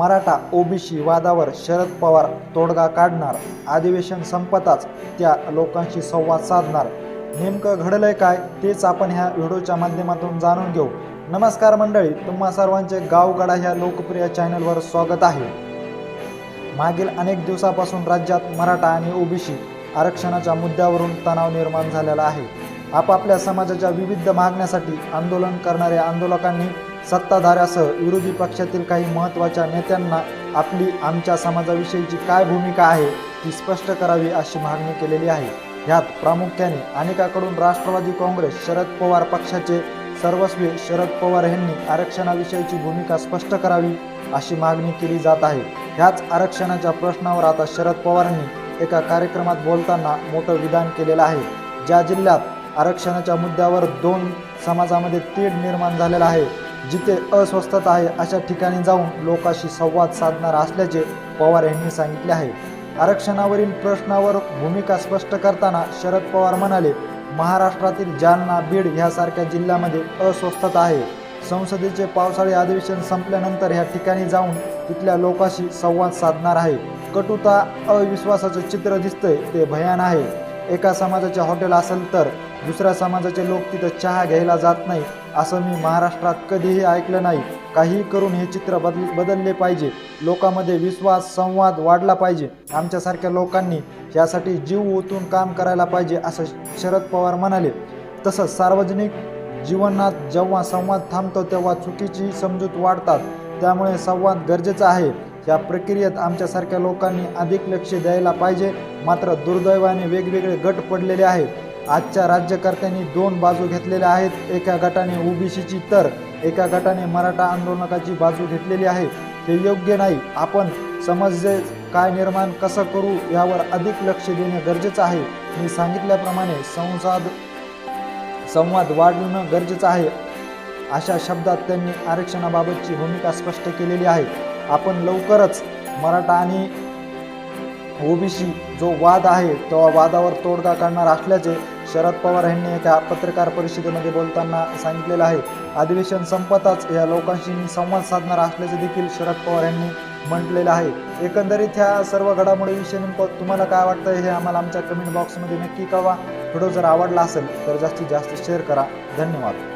Maratha OBC वादावर शरद पवार तोडगा काढणार अधिवेशन संपताच त्या लोकांशी संवाद साधणार. नेमकं घडलंय काय तेच आपण ह्या व्हिडिओच्या माध्यमातून जाणून घेऊ. नमस्कार मंडळी तुम्हा सर्वांचे गावगडा ह्या लोकप्रिय चॅनलवर स्वागत आहे. मागील अनेक दिवसापासून राज्यात मराठा आणि ओबीसी आरक्षणाच्या मुद्द्यावरून तणाव निर्माण झालेला आहे. आपापल्या समाजाच्या विविध मागण्यासाठी आंदोलन करणाऱ्या आंदोलकांनी सत्ताधाऱ्यासह विरोधी पक्षातील काही महत्त्वाच्या नेत्यांना आपली आमच्या समाजाविषयीची काय भूमिका आहे ती स्पष्ट करावी अशी मागणी केलेली आहे. ह्यात प्रामुख्याने अनेकाकडून राष्ट्रवादी काँग्रेस शरद पवार पक्षाचे सर्वस्वी शरद पवार यांनी आरक्षणाविषयीची भूमिका स्पष्ट करावी अशी मागणी केली जात आहे. ह्याच आरक्षणाच्या प्रश्नावर आता शरद पवारांनी एका कार्यक्रमात बोलताना मोठं विधान केलेलं आहे. ज्या जिल्ह्यात आरक्षणाच्या मुद्द्यावर दोन समाजामध्ये तीढ निर्माण झालेला आहे जिथे अस्वस्थता आहे अशा ठिकाणी जाऊन लोकांशी संवाद साधणार असल्याचे पवार यांनी सांगितले आहे. आरक्षणावरील प्रश्नावर भूमिका स्पष्ट करताना शरद पवार म्हणाले महाराष्ट्रातील जालना बीड ह्यासारख्या जिल्ह्यामध्ये अस्वस्थता आहे. संसदेचे पावसाळी अधिवेशन संपल्यानंतर ह्या ठिकाणी जाऊन तिथल्या लोकांशी संवाद साधणार आहे. कटुता अविश्वासाचं चित्र दिसतंय ते भयान आहे. एका समाजाचे हॉटेल असेल तर दुसऱ्या समाजाचे लोक तिथं चहा घ्यायला जात नाही असं मी महाराष्ट्रात कधीही ऐकलं नाही. काही करून हे चित्र बदल बदलले पाहिजे. लोकांमध्ये विश्वास संवाद वाढला पाहिजे. आमच्यासारख्या लोकांनी यासाठी जीव ओतून काम करायला पाहिजे असं शरद पवार म्हणाले. तसंच सार्वजनिक जीवनात जेव्हा संवाद थांबतो तेव्हा चुकीची समजूत वाढतात. त्यामुळे संवाद गरजेचा आहे. या प्रक्रियेत आमच्यासारख्या लोकांनी अधिक लक्ष द्यायला पाहिजे. मात्र दुर्दैवाने वेगवेगळे गट पडलेले आहेत. आजच्या राज्यकर्त्यांनी दोन बाजू घेतलेल्या आहेत. एका गटाने ओबीसीची तर एका गटाने मराठा आंदोलकाची बाजू घेतलेली आहे. हे योग्य नाही. आपण समजले काय निर्माण कसं करू यावर अधिक लक्ष देणे गरजेचं आहे. मी सांगितल्याप्रमाणे संसाद संवाद वाढवणं गरजेचं आहे. अशा शब्दात त्यांनी आरक्षणाबाबतची भूमिका स्पष्ट केलेली आहे. आपण लवकरच मराठा आणि ओबीसी जो वाद आहे तो वादावर तोडगा काढणार असल्याचे शरद पवार यांनी एका पत्रकार परिषदेमध्ये बोलताना सांगितलेलं आहे. अधिवेशन संपताच या लोकांशी मी संवाद साधणार असल्याचे देखील शरद पवार यांनी म्हटलेलं आहे. एकंदरीत ह्या सर्व घडामोडीविषयी नेमकं तुम्हाला काय वाटतं हे आम्हाला आमच्या कमेंट बॉक्समध्ये नक्की कळवा. व्हिडिओ जर आवडला असेल तर जास्तीत जास्त शेअर करा. धन्यवाद.